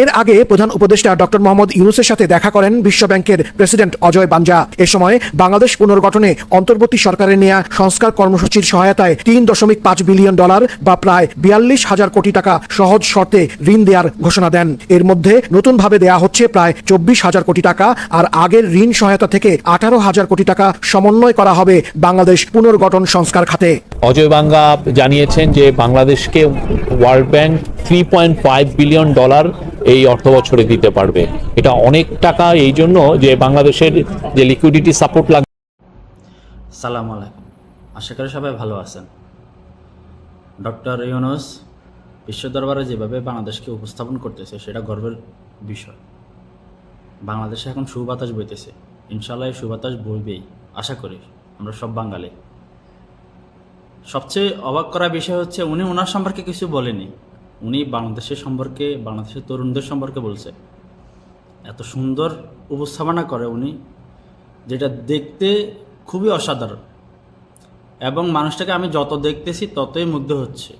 এর আগে প্রধান উপদেষ্টা ডক্টর মোহাম্মদ ইউনুসের সাথে দেখা করেন বিশ্বব্যাংকের প্রেসিডেন্ট অজয় বাঞ্জা। এ সময় বাংলাদেশ পুনর্গঠনে অন্তর্বর্তী সরকারের নেওয়া সংস্কার কর্মসূচির সহায়তায় তিন দশমিক পাঁচ বিলিয়ন ডলার বা প্রায় বিয়াল্লিশ হাজার কোটি টাকা সহজ শর্তে ঋণ দেওয়ার ঘোষণা দেন। এর মধ্যে নতুনভাবে দেয়া হচ্ছে প্রায় চব্বিশ হাজার কোটি টাকা আর আগের ঋণ সহায়তা থেকে আঠারো হাজার কোটি টাকা সমন্বয় করা হবে বাংলাদেশ পুনর্গঠন সংস্কার খাতে। অজয় বাঙ্গা জানিয়েছেন যে বাংলাদেশকে World Bank three point five billion dollar এই অর্থ বছরে দিতে পারবে। এটা অনেক টাকা, এই জন্য যে বাংলাদেশের যে লিকুইডিটি সাপোর্ট লাগবে। সালাম আলাইকুম। আশা করি সবাই ভালো আছেন। ডক্টর ইউনুস বিশ্ব দরবারে যেভাবে বাংলাদেশকে উপস্থাপন করতেছে, সেটা গর্বের বিষয়। বাংলাদেশে এখন সুবাতাস বইতেছে। ইনশাল্লাহ সুবাতাস বইবেই, আশা করি। আমরা সব বাঙালি। সবচেয়ে অবাক করা বিষয় হচ্ছে, উনি ওনার সম্পর্কে কিছু বলেনি। উনি বাংলাদেশের সম্পর্কে, বাংলাদেশের তরুণদের সম্পর্কে বলছে। এত সুন্দর উপস্থাপনা করে উনি, যেটা দেখতে খুবই অসাধারণ। এবং মানুষটাকে আমি যত দেখতেছি ততই মুগ্ধ হচ্ছে।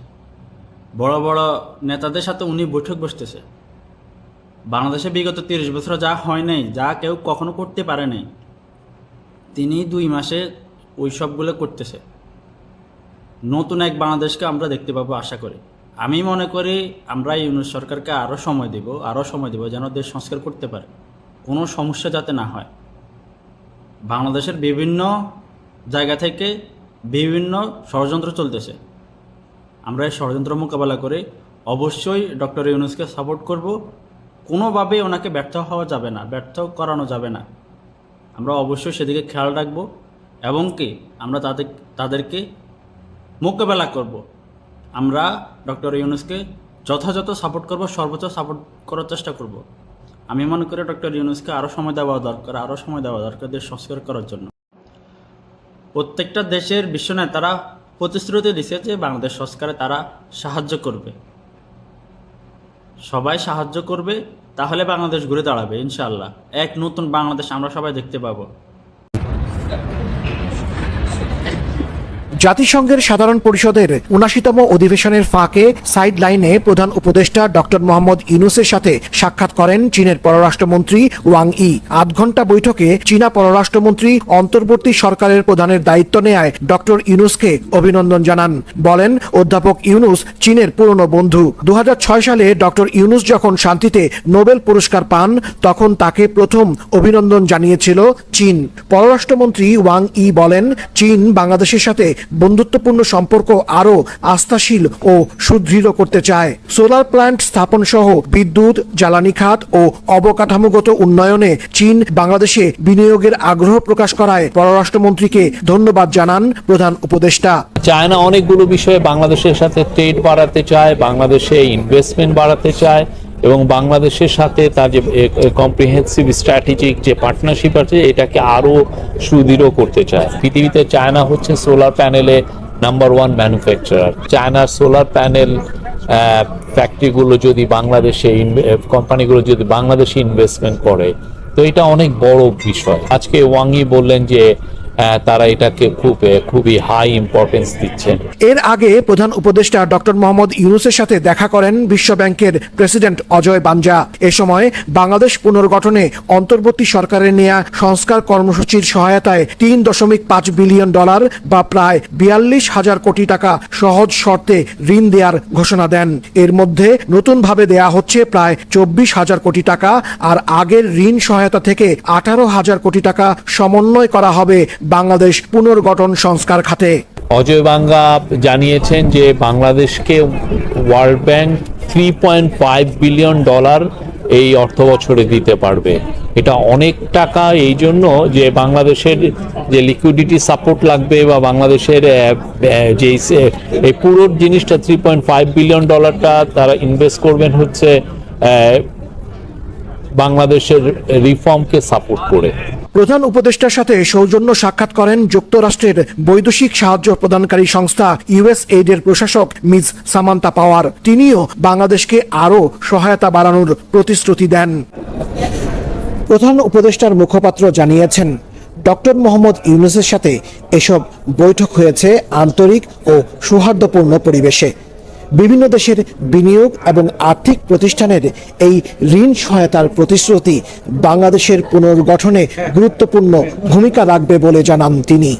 বড় বড় নেতাদের সাথে উনি বৈঠক বসতেছে। বাংলাদেশে বিগত তিরিশ বছর যা হয় নাই, যা কেউ কখনো করতে পারে নাই, তিনি দুই মাসে ওই সবগুলো করতেছে। নতুন এক বাংলাদেশকে আমরা দেখতে পাবো আশা করি। আমি মনে করি আমরা ইউনুস সরকারকে আরও সময় দেব আরও সময় দেব যেন দেশ সংস্কার করতে পারে। কোনো সমস্যা যাতে না হয়। বাংলাদেশের বিভিন্ন জায়গা থেকে বিভিন্ন ষড়যন্ত্র চলতেছে। আমরা এই ষড়যন্ত্র মোকাবেলা করে অবশ্যই ডক্টর ইউনুসকে সাপোর্ট করব। কোনোভাবেই ওনাকে ব্যর্থ হওয়া যাবে না, ব্যর্থ করানো যাবে না। আমরা অবশ্যই সেদিকে খেয়াল রাখব এবং কি আমরা তাদের তাদেরকে মোকাবেলা করব। আমরা ডক্টর ইউনুসকে যথাযথ সাপোর্ট করব, সর্বোচ্চ সাপোর্ট করার চেষ্টা করব। আমি মনে করি ডক্টর ইউনুসকে আরও সময় দেওয়া দরকার আরও সময় দেওয়া দরকার দেশ সংস্কার করার জন্য। প্রত্যেকটা দেশের বিশ্ব নেতারা প্রতিশ্রুতি দিছে যে বাংলাদেশ সংস্কারে তারা সাহায্য করবে। সবাই সাহায্য করবে, তাহলে বাংলাদেশ ঘুরে দাঁড়াবে ইনশাল্লাহ এক নতুন বাংলাদেশ আমরা সবাই দেখতে পাবো। জাতিসংঘের সাধারণ পরিষদের উনাশিতম অধিবেশনের ফাঁকে সাইড লাইনে প্রধান উপদেষ্টা ডক্টর মোহাম্মদ ইউনুসের সাথে সাক্ষাৎ করেন চীনের পররাষ্ট্রমন্ত্রী ওয়াং ই। আধ ঘণ্টা বৈঠকে চীনা পররাষ্ট্রমন্ত্রী অন্তর্বর্তী সরকারের প্রধানের দায়িত্ব নেয় ডক্টর ইউনুসকে অভিনন্দন জানান। বলেন, অধ্যাপক ইউনুস চীনের পুরনো বন্ধু। দু হাজার ছয় সালে ডক্টর ইউনুস যখন শান্তিতে নোবেল পুরস্কার পান, তখন তাকে প্রথম অভিনন্দন জানিয়েছিল চীন। পররাষ্ট্রমন্ত্রী ওয়াং ই বলেন, চীন বাংলাদেশের সাথে বন্ধুত্বপূর্ণ সম্পর্ক আরও আস্থাশীল ও সুদৃঢ় করতে চায়। সোলার প্ল্যান্ট স্থাপন সহ বিদ্যুৎ, জ্বালানি খাত ও অবকাঠামোগত উন্নয়নে চীন বাংলাদেশে বিনিয়োগের আগ্রহ প্রকাশ করায় পররাষ্ট্রমন্ত্রীকে ধন্যবাদ জানান প্রধান উপদেষ্টা। চায়না অনেকগুলো বিষয়ে বাংলাদেশের সাথে ট্রেড বাড়াতে চায়, বাংলাদেশে ইনভেস্টমেন্ট বাড়াতে চায় এবং বাংলাদেশের সাথে তার যে কম্প্রিহেন্সিভ স্ট্র্যাটেজিক যে পার্টনারশিপ আছে, এটাকে আরও সুদৃঢ় করতে চায়। পৃথিবীতে চায়না হচ্ছে সোলার প্যানেলে নাম্বার ওয়ান ম্যানুফ্যাকচারার চায়নার সোলার প্যানেল ফ্যাক্টরিগুলো যদি বাংলাদেশে কোম্পানিগুলো যদি বাংলাদেশে ইনভেস্টমেন্ট করে, তো এটা অনেক বড় বিষয়। আজকে ওয়াংই বললেন যে তারা এটাকে খুব খুবই হাই ইম্পর্টেন্স দিচ্ছেন এর আগে প্রধান উপদেষ্টা ডক্টর মোহাম্মদ ইউনুসের সাথে দেখা করেন বিশ্বব্যাংকের প্রেসিডেন্ট অজয় বাঞ্জা। এ সময় বাংলাদেশ পুনর্গঠনে অন্তর্বর্তী সরকারের নেয়া সংস্কার কর্মসূচির সহায়তায় তিন দশমিক পাঁচ বিলিয়ন ডলার বা প্রায় বিয়াল্লিশ হাজার কোটি টাকা সহজ শর্তে ঋণ দেওয়ার ঘোষণা দেন। এর মধ্যে নতুনভাবে দেয়া হচ্ছে প্রায় চব্বিশ হাজার কোটি টাকা আর আগের ঋণ সহায়তা থেকে আঠারো হাজার কোটি টাকা সমন্বয় করা হবে বাংলাদেশ পুনর্গঠন সংস্কার খাতে। অজয় বাঙ্গা জানিয়েছেন যে বাংলাদেশকে World Bank three point five billion dollar এই অর্থ বছরে দিতে পারবে। এটা অনেক টাকা, এই জন্য যে বাংলাদেশের যে লিকুইডিটি সাপোর্ট লাগবে বা বাংলাদেশের যে এই পুরো জিনিসটা থ্রি পয়েন্ট ফাইভ বিলিয়ন ডলারটা তারা ইনভেস্ট করবেন হচ্ছে বাংলাদেশের রিফর্মকে সাপোর্ট করে। প্রধান উপদেষ্টার সাথে সৌজন্য সাক্ষাৎ করেন যুক্তরাষ্ট্রের বৈদেশিক সাহায্য প্রদানকারী সংস্থা ইউএস এইডের প্রশাসক মিস সামান্তা পাওয়ার। তিনিও বাংলাদেশকে আরও সহায়তা বাড়ানোর প্রতিশ্রুতি দেন। প্রধান উপদেষ্টার মুখপাত্র জানিয়েছেন, ডক্টর মোহাম্মদ ইউনুসের সাথে এসব বৈঠক হয়েছে আন্তরিক ও সৌহার্দ্যপূর্ণ পরিবেশে। বিভিন্ন দেশের বিনিয়োগ এবং আর্থিক প্রতিষ্ঠানের এই ঋণ সহায়তার প্রতিশ্রুতি বাংলাদেশের পুনর্গঠনে গুরুত্বপূর্ণ ভূমিকা রাখবে বলে জানান তিনি।